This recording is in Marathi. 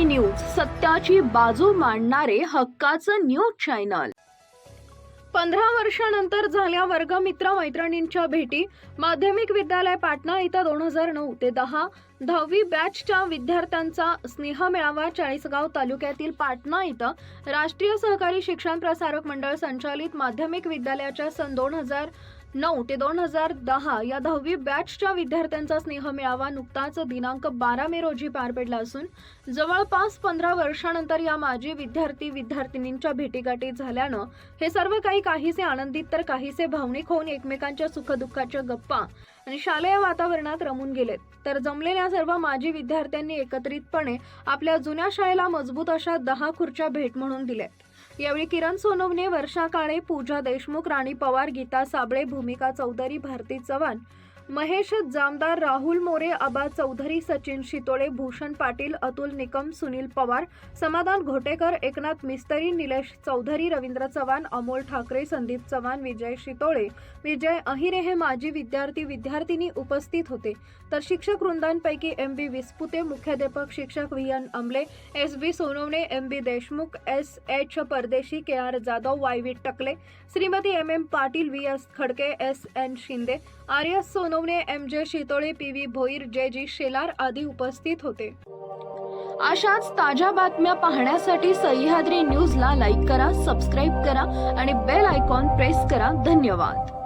विद्यार्थ्यांची बाजू मांडणारे हक्काचं न्यूज चॅनल. पंधरा वर्षानंतर झाल्या वर्गमित्र मैत्रिणींच्या भेटी माध्यमिक विद्यालय पाटणा इथं दोन हजार नऊ ते दहा दहावी बॅचच्या विद्यार्थ्यांचा स्नेह मेळावा चाळीसगाव तालुक्यातील पाटणा इथं राष्ट्रीय सहकारी शिक्षण प्रसारक मंडळ संचालित माध्यमिक विद्यालयाच्या सन दोन हजार नऊ ते दोन हजार दहा या दहावी बॅचच्या विद्यार्थ्यांचा स्नेह मेळावा नुकताच दिनांक बारा मे रोजी पार पडला असून जवळपास पंधरा वर्षानंतर या माजी विद्यार्थी विद्यार्थिनींच्या भेटीगाठी झाल्यानं हे सर्व काही काहीसे आनंदित तर काहीसे भावनिक होऊन एकमेकांच्या सुखदुःखाच्या गप्पा आणि शालेय वातावरणात रमून गेलेत. तर जमलेल्या सर्व माजी विद्यार्थ्यांनी एकत्रितपणे आपल्या जुन्या शाळेला मजबूत अशा दहा खुर्च्या भेट म्हणून दिल्यात. यावेळी किरण सोनवणे वर्षा काळे पूजा देशमुख राणी पवार गीता साबळे भूमिका चौधरी भारती चव्हाण महेश जामदार राहुल मोरे आबा चौधरी सचिन शितोळे भूषण पाटील अतुल निकम सुनील पवार समाधान घोटेकर एकनाथ मिस्तरी निलेश चौधरी रवींद्र चव्हाण अमोल ठाकरे संदीप चव्हाण विजय शितोळे विजय अहिरे हे माजी विद्यार्थी विद्यार्थिनी उपस्थित होते. तर शिक्षक वृंदांपैकी एम बी विस्पुते मुख्याध्यापक शिक्षक V N Amle S B Sonawane M B Deshmukh S H Pardeshi K R Jadhav Y V Takle Shrimati M M Patil V S Khadke S N Shinde Arya सोनव Sonawane M J Shitole P V Bhoir जे जी शेलार आदी उपस्थित होते. अशाच ताज्या बातम्या पाहण्यासाठी सह्याद्री न्यूजला लाईक करा सबस्क्राईब करा आणि बेल आयकॉन प्रेस करा. धन्यवाद.